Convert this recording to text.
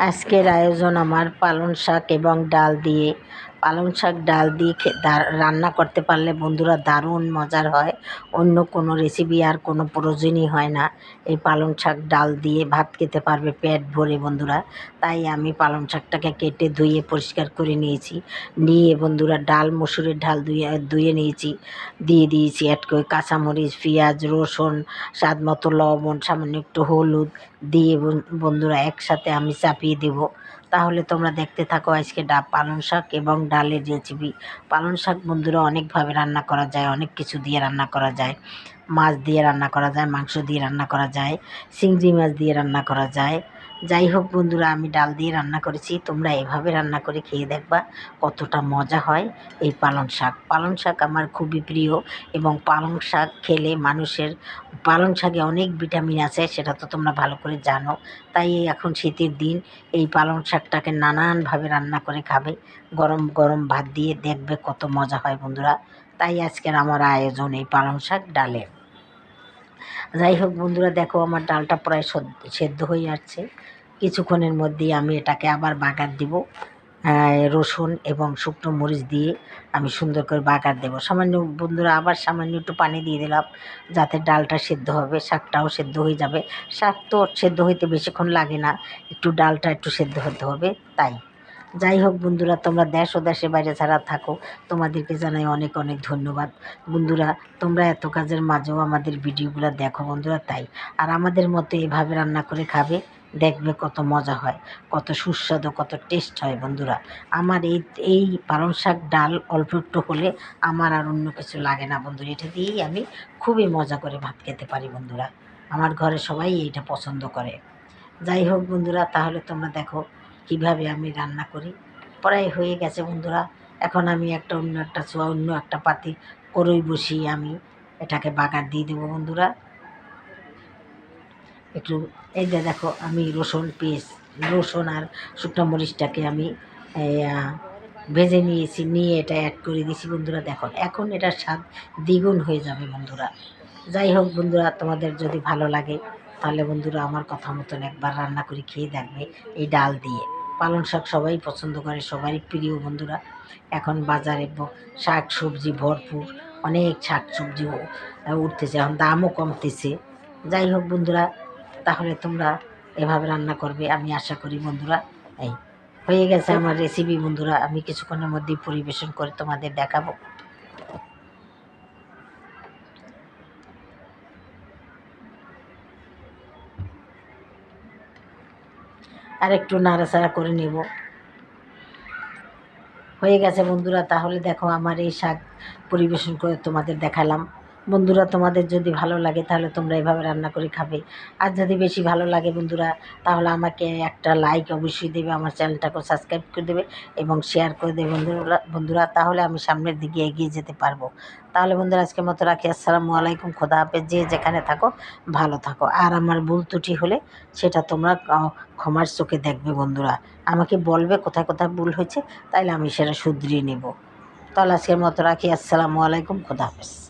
আজকের আয়োজন আমার পালং শাক এবং ডাল দিয়ে। পালং শাক ডাল দিয়ে রান্না করতে পারলে বন্ধুরা দারুণ মজার হয়। অন্য কোনো রেসিপি আর কোনো প্রয়োজনই হয় না। এই পালং শাক ডাল দিয়ে ভাত খেতে পারবে পেট ভরে বন্ধুরা। তাই আমি পালং শাকটাকে কেটে ধুয়ে পরিষ্কার করে নিয়েছি। নিয়ে বন্ধুরা ডাল, মসুরের ডাল ধুয়ে ধুয়ে নিয়েছি। দিয়ে দিয়েছি অ্যাড করে কাঁচামরিচ, পেঁয়াজ, রসুন, স্বাদ মতো লবণ, সামান্য একটু হলুদ। দিয়ে বন- বন্ধুরা একসাথে আমি চাপিয়ে দেব। তাহলে তোমরা দেখতে থাকো আজকে ডাব পালং শাক এবং ডালের রেসিপি পালং শাক বন্ধুরা অনেকভাবে রান্না করা যায়, অনেক কিছু দিয়ে রান্না করা যায়। মাছ দিয়ে রান্না করা যায়, মাংস দিয়ে রান্না করা যায়, চিংড়ি মাছ দিয়ে রান্না করা যায়। যাই হোক বন্ধুরা, আমি ডাল দিয়ে রান্না করেছি। তোমরা এভাবে রান্না করে খেয়ে দেখবা কতটা মজা হয় এই পালং শাক। পালং শাক আমার খুবই প্রিয় এবং পালং শাক খেলে মানুষের, পালং শাকে অনেক ভিটামিন আছে, সেটা তো তোমরা ভালো করে জানো। তাই এখন শীতের দিন এই পালং শাকটাকে নানানভাবে রান্না করে খাবে। গরম গরম ভাত দিয়ে দেখবে কত মজা হয় বন্ধুরা। তাই আজকের আমার আয়োজন এই পালং শাক ডালের। যাই হোক বন্ধুরা, দেখো আমার ডালটা প্রায় সেদ্ধ হয়ে যাচ্ছে কিছুক্ষণের মধ্যেই আমি এটাকে আবার বাগার দিব রসুন এবং শুকনো মরিচ দিয়ে আমি সুন্দর করে বাগার দেবো। সামান্য বন্ধুরা, আবার সামান্য একটু পানি দিয়ে দিলাম, যাতে ডালটা সেদ্ধ হবে, শাকটাও সেদ্ধ হয়ে যাবে। শাক তো সেদ্ধ হইতে বেশিক্ষণ লাগে না, একটু ডালটা একটু সেদ্ধ হতে হবে, তাই। যাই হোক বন্ধুরা, তোমরা দেশ ও দেশের বাইরে ছাড়া থাকো, তোমাদেরকে জানাই অনেক অনেক ধন্যবাদ। বন্ধুরা, তোমরা এত কাজের মাঝেও আমাদের ভিডিওগুলো দেখো বন্ধুরা, তাই। আর আমাদের মতো এভাবে রান্না করে খাবে, দেখবে কত মজা হয়, কত সুস্বাদু, কত টেস্ট হয় বন্ধুরা। আমার এই এই পালং শাক ডাল অল্প একটু হলে আমার আর অন্য কিছু লাগে না বন্ধুরা, এটা দিয়েই আমি খুবই মজা করে ভাত খেতে পারি বন্ধুরা। আমার ঘরে সবাই এইটা পছন্দ করে। যাই হোক বন্ধুরা, তাহলে তোমরা দেখো কীভাবে আমি রান্না করি। প্রায় হয়ে গেছে বন্ধুরা। এখন আমি একটা অন্য একটা ছোঁয়া, অন্য একটা পাতি করই বসিয়ে আমি এটাকে বাগার দিয়ে দেবো বন্ধুরা। একটু, এই যে দেখো, আমি রসুন, পেঁয়াজ, রসুন আর শুকনো মরিচটাকে আমি ভেজে নিয়েছি, নিয়ে এটা অ্যাড করে দিয়েছি বন্ধুরা। দেখো, এখন এটার স্বাদ দ্বিগুণ হয়ে যাবে বন্ধুরা। যাই হোক বন্ধুরা, তোমাদের যদি ভালো লাগে, তাহলে বন্ধুরা আমার কথা মতন একবার রান্না করে খেয়ে দেখবে এই ডাল দিয়ে। পালং শাক সবাই পছন্দ করে, সবারই প্রিয় বন্ধুরা। এখন বাজারে শাক সবজি ভরপুর, অনেক শাক সবজি উঠতেছে, এখন দামও কমতেছে। যাই হোক বন্ধুরা, তাহলে তোমরা এভাবে রান্না করবে, আমি আশা করি বন্ধুরা, এই হয়ে গেছে আমার রেসিপি বন্ধুরা, আমি কিছুক্ষণের মধ্যেই পরিবেশন করে তোমাদের দেখাবো। আর একটু নাড়াচাড়া করে নেব। হয়ে গেছে বন্ধুরা, তাহলে দেখো আমার এই শাক পরিবেশন করে তোমাদের দেখালাম। বন্ধুরা, তোমাদের যদি ভালো লাগে তাহলে তোমরা এভাবে রান্না করে খাবে। আর যদি বেশি ভালো লাগে বন্ধুরা, তাহলে আমাকে একটা লাইক অবশ্যই দেবে, আমার চ্যানেলটাকে সাবস্ক্রাইব করে দেবে এবং শেয়ার করে দেবে বন্ধুরা বন্ধুরা, তাহলে আমি সামনের দিকে এগিয়ে যেতে পারব। তাহলে বন্ধুরা আজকে মতো রাখি। আসসালামু আলাইকুম, খোদা হাফেজ। যে যেখানে থাকো, ভালো থাকো। আর আমার ভুল ত্রুটি হলে সেটা তোমরা ক্ষমার চোখে দেখবে বন্ধুরা। আমাকে বলবে কোথায় কোথায় ভুল হয়েছে, তাইলে আমি সেটা শুধরিয়ে নেব। তাহলে আজকের মতো রাখি। আসসালামু আলাইকুম, খোদা হাফেজ।